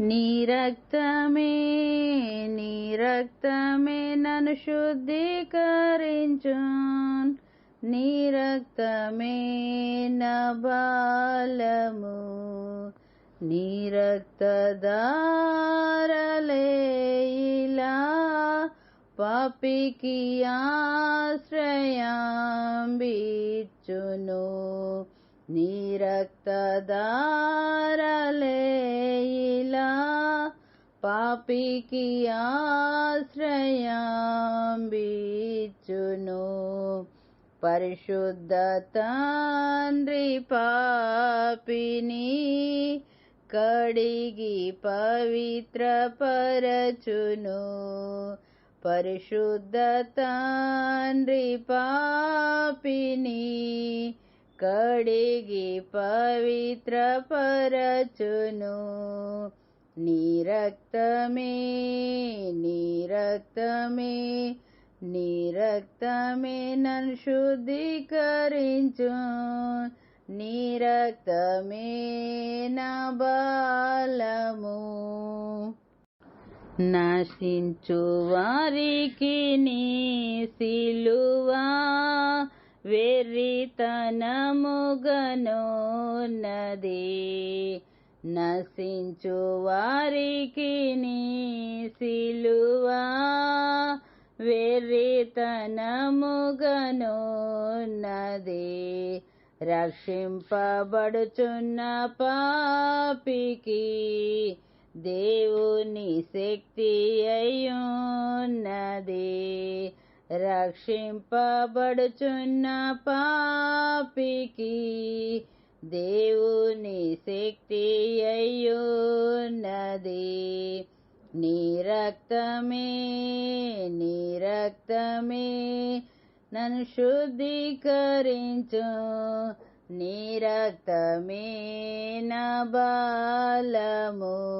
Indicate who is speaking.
Speaker 1: నీ రక్తమే నీ రక్తమే నన్ను శుద్ధీకరించు నీ రక్తమే నా బాలము నీ రక్తదారలేలా పాపికి ఆశ్రయం బిచ్చును पापिया श्र्रयाीचुनु परिशुद्धतान् पापिनि कडीगी पवित्रचुनु परिशुद्धतान् पापिनि कडिगी पवित्रचुनु నిరక్తమే నిరక్తమే నిరక్తమే రక్తమే నన్ను శుద్ధీకరించు నిరక్తమే నా బాలము నశించు వారికి నీ సిలువా నశించు వారికి నీ సిలువా. వెర్రితనముగనోన్నది రక్షింపబడుచున్న పాపికి దేవుని శక్తి అయ్యున్నది రక్షింపబడుచున్న పాపికి దేవుని శక్తి అయ్యున్నది నిరక్తమే నిరక్తమే నన్ను శుద్ధీకరించు. నిరక్తమే నా బాలము.